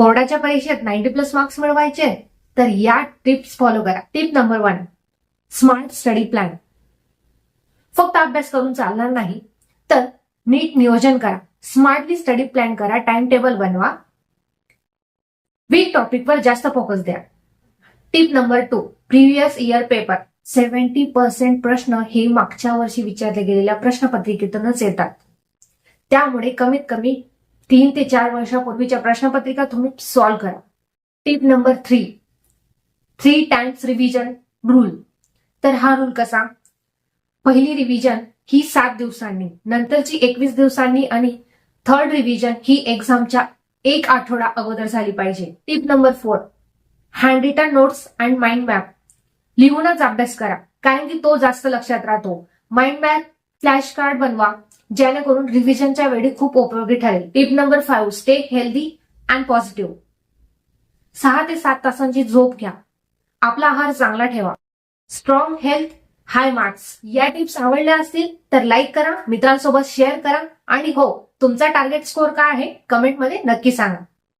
बोर्डाच्या परीक्षेत ninety plus marks मिळवायचे तर या टिप्स फॉलो करा. Tip number one smart study plan फक्त अभ्यास करून चालणार नाही तर नीट नियोजन करा. स्मार्टली स्टडी प्लॅन करा टाइम टेबल बनवा वीक टॉपिकवर जास्त फोकस द्या. Tip number two previous year paper seventy percent प्रश्न हे मागच्या वर्षी विचारले गेलेल्या प्रश्नपत्रिकेतूनच येतात. त्यामुळे कमीत कमी तीन ते चार वर्षापूर्वीच्या प्रश्नपत्रिका तुम्ही सॉल्व्ह करा. Tip number three three times revision rule तर हा रूल कसा? पहिली रिव्हिजन ही सात दिवसांनी नंतरची एकवीस दिवसांनी आणि थर्ड रिव्हिजन ही एक्झामच्या एक आठवडा अगोदर झाली पाहिजे. Tip number four hand written notes and mind map लिहूनच अभ्यास करा कारण की तो जास्त लक्षात राहतो. माइंड मॅप फ्लॅश कार्ड बनवा. जेणेकरून रिव्हिजनच्या वेळी खूप उपयोगी ठरेल. Tip number five stay healthy and positive सहा ते सात तासांची झोप घ्या. आपला आहार चांगला ठेवा. स्ट्रॉंग हेल्थ हाय मार्क्स या टिप्स आवडल्या असतील तर लाईक करा मित्रांसोबत शेअर करा. आणि हो तुमचा टार्गेट स्कोर काय आहे? कमेंटमध्ये नक्की सांगा.